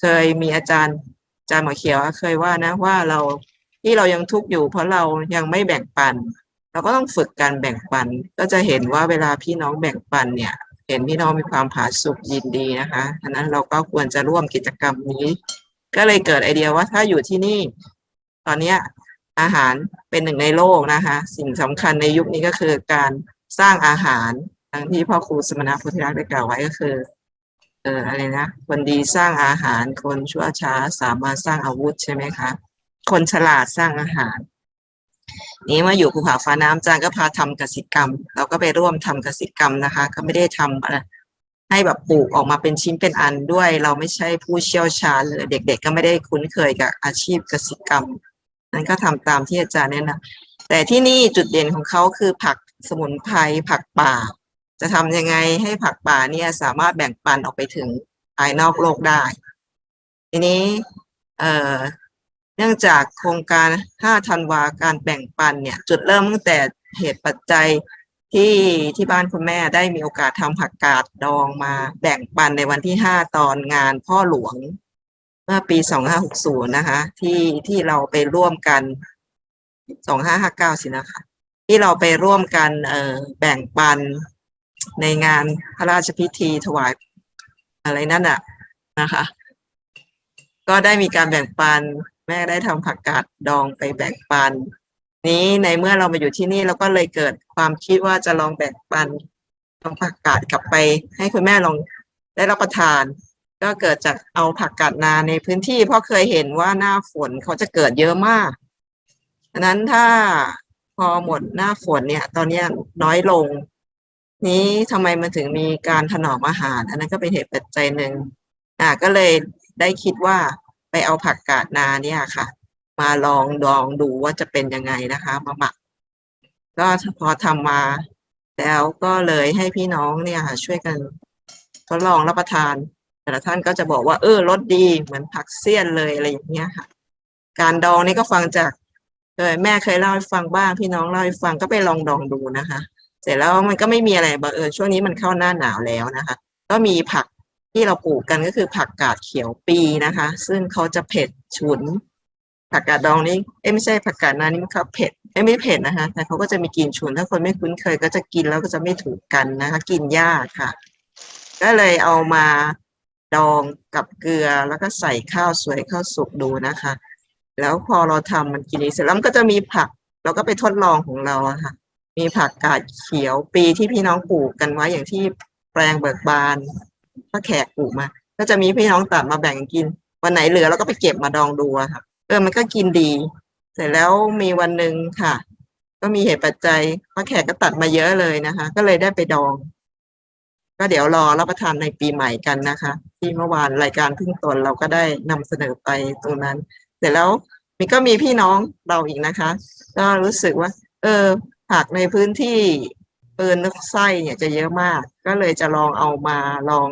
เคยมีอาจารย์อาจารย์หมอเขียวเคยว่านะว่าเราที่เรายังทุกข์อยู่ เพราะเรายังไม่แบ่งปัน เราก็ต้องฝึกการแบ่งปัน ก็จะเห็นว่าเวลาพี่น้องแบ่งปันเนี่ย เห็นพี่น้องมีความผาสุกยินดีนะคะฉะนั้นเราก็ควรจะร่วมกิจกรรมนี้ ก็เลยเกิดไอเดียว่าถ้าอยู่ที่นี่ ตอนเนี้ยอาหารเป็นหนึ่งในโลกนะคะ สิ่งสำคัญในยุคนี้ก็คือการสร้างอาหารทั้งที่พ่อครูสมณพุทธิรักษ์ได้กล่าวไว้ก็คือ เอออะไรนะคนดีสร้างอาหาร คนชั่วช้าสามารถสร้างอาวุธใช่ไหมคะ คนฉลาดสร้างอาหาร นี้มาอยู่ภูผาฟ้าน้ำอาจารย์ก็พาทำกสิกรรม เราก็ไปร่วมทำกสิกรรมนะคะ ก็ไม่ได้ทำอะไรให้แบบปลูกออกมาเป็นชิ้นเป็นอันด้วย เราไม่ใช่ผู้เชี่ยวชาญเลยเด็ก ๆ ก็ไม่ได้คุ้นเคยกับอาชีพกสิกรรม นั้นก็ทำตามที่อาจารย์แนะนำแต่ที่นี่จุดเด่นของเขาคือผักสมุนไพรผักป่า จะทำยังไงให้ผักป่าเนี่ยสามารถแบ่งปันออกไปถึงภายนอกโลกได้ ทีนี้เอ่อเนื่องจากโครงการ 5 ธันวาการแบ่งปันเนี่ย จุดเริ่มตั้งแต่เหตุปัจจัยที่ที่บ้านคุณแม่ได้มีโอกาสทำผักกาดดองมาแบ่งปันในวันที่ 5 ตอนงานพ่อหลวง เมื่อปี 2560 นะคะ ที่ที่เราไปร่วมกัน 2559 สินะคะ ที่เราไปร่วมกันเอ่อแบ่งปัน ในงานพระราชพิธีถวายอะไรนั่นอะนะคะ ก็ได้มีการแบ่งปัน แม่ได้ทำผักกาดดองไปแบ่งปัน นี้ในเมื่อเรามาอยู่ที่นี่เราก็เลยเกิดความคิดว่าจะลองแบ่งปันทำผักกาดกลับไป ให้คุณแม่ลองได้รับประทาน ก็เกิดจากเอาผักกาดนาในพื้นที่ เพราะเคยเห็นว่าหน้าฝนเขาจะเกิดเยอะมากดังนั้นถ้าพอหมดหน้าฝนเนี่ย ตอนนี้น้อยลง นี้ทำไมมันถึงมีการถนอมอาหาร อันนั้นก็เป็นเหตุปัจจัยหนึ่งอ่าก็เลยได้คิดว่าไปเอาผักกาดนาเนี่ยค่ะ มาลองดองดูว่าจะเป็นยังไงนะคะมาหมัก ก็พอทำมา แล้วก็เลยให้พี่น้องเนี่ยค่ะ ช่วยกันทดลองรับประทาน แต่ละท่านก็จะบอกว่าเออรสดีเหมือนผักเสี้ยนเลยอะไรอย่างเงี้ยค่ะ การดองนี่ก็ฟังจากเคยแม่เคยเล่าให้ฟังบ้างพี่น้องเล่าให้ฟังก็ไปลองดองดูนะคะ เสร็จแล้วมันก็ไม่มีอะไรบังเอิญช่วงนี้มันเข้าหน้าหนาวแล้วนะคะ ก็มีผักที่เราปลูกกันก็คือผักกาดเขียวปีนะคะ ซึ่งเขาจะเผ็ดฉุน ผักกาดดองนี่เอ้ยไม่ใช่ผักกาดนานี่มันเขาเผ็ดเอ้ยไม่เผ็ดนะคะ แต่เขาก็จะมีกลิ่นฉุน ถ้าคนไม่คุ้นเคย ก็จะกินแล้วก็จะไม่ถูกกันนะคะ กินยากค่ะ ก็เลยเอามาดองกับเกลือแล้วก็ใส่ข้าวสวยข้าวสุกดูนะคะ แล้วพอเราทำมันกินเสร็จแล้วก็จะมีผัก เราก็ไปทดลองของเราอะค่ะ มีผักกาดเขียวปีที่พี่น้องปลูกกันไว้อย่างที่แปลงเบิกบานพระแขกปลูกมา ก็จะมีพี่น้องตัดมาแบ่งกิน วันไหนเหลือเราก็ไปเก็บมาดองดูอะค่ะเออมันก็กินดี เสร็จแล้วมีวันหนึ่งค่ะ ก็มีเหตุปัจจัยพระแขกก็ตัดมาเยอะเลยนะคะ ก็เลยได้ไปดอง ก็เดี๋ยวรอรับประทานในปีใหม่กันนะคะ ที่เมื่อวานรายการพึ่งตนเราก็ได้นำเสนอไปตรงนั้น เสร็จแล้วมีก็มีพี่น้องเราอีกนะคะ ก็รู้สึกว่า เออ ผักในพื้นที่เปินไส้เนี่ยจะเยอะมาก ก็เลยจะลองเอามาลอง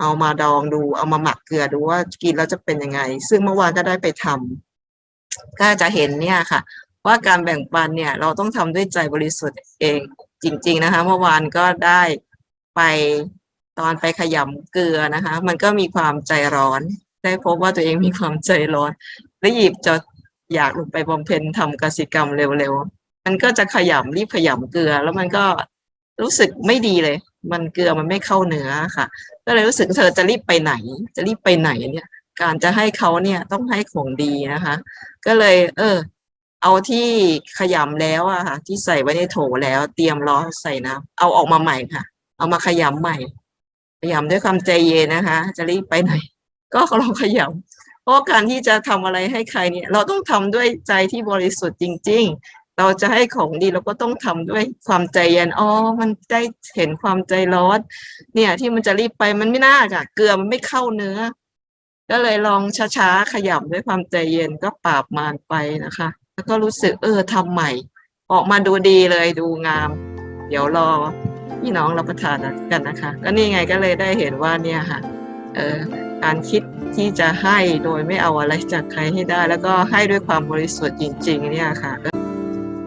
เอามาดองดู เอามาหมักเกลือดูว่ากินแล้วจะเป็นยังไง ซึ่งเมื่อวานก็ได้ไปทำก็จะเห็นเนี่ยค่ะ ว่าการแบ่งปันเนี่ยเราต้องทำด้วยใจบริสุทธิ์เองจริง ๆนะคะ เมื่อวานก็ได้ไปตอนไปขยำเกลือนะคะ มันก็มีความใจร้อน ได้พบว่าตัวเองมีความใจร้อน แล้หยิบจะอยากลงไปบำเพ็ญทำกสิกรรมเร็วๆ มันก็จะขยำรีบขยำเกลือ แล้วมันก็รู้สึกไม่ดีเลย มันเกลือมันไม่เข้าเนื้อค่ะ ก็เลยรู้สึกเธอจะรีบไปไหน จะรีบไปไหนเนี่ย การจะให้เขาเนี่ยต้องให้ของดีนะคะ ก็เลย เออ เอาที่ขยำแล้วอะค่ะ ที่ใส่ไว้ในโถแล้ว เตรียมล้อใส่น้ำเอาออกมาใหม่ค่ะ เอามาขยำใหม่ขยำด้วยความใจเย็นนะคะ จะรีบไปไหน ก็ลองขยำเพราะการที่จะทำอะไรให้ใครเนี่ย เราต้องทำด้วยใจที่บริสุทธิ์จริง ๆ เราจะให้ของดีเราก็ต้องทำด้วยความใจเย็นอ๋อมันได้เห็นความใจร้อนเนี่ย ที่มันจะรีบไปมันไม่น่าค่ะ เกลือมันไม่เข้าเนื้อ ก็เลยลองช้าๆขยำด้วยความใจเย็นก็ปราบมารไปนะคะ แล้วก็รู้สึกเออทำใหม่ ออกมาดูดีเลยดูงาม เดี๋ยวรอพี่น้องรับประทานกันนะคะ ก็นี่ไงก็เลยได้เห็นว่าเนี่ยค่ะ เออการคิดที่จะให้โดยไม่เอาอะไรจากใครให้ได้ แล้วก็ให้ด้วยความบริสุทธิ์จริง ๆ เนี่ยค่ะ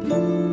you.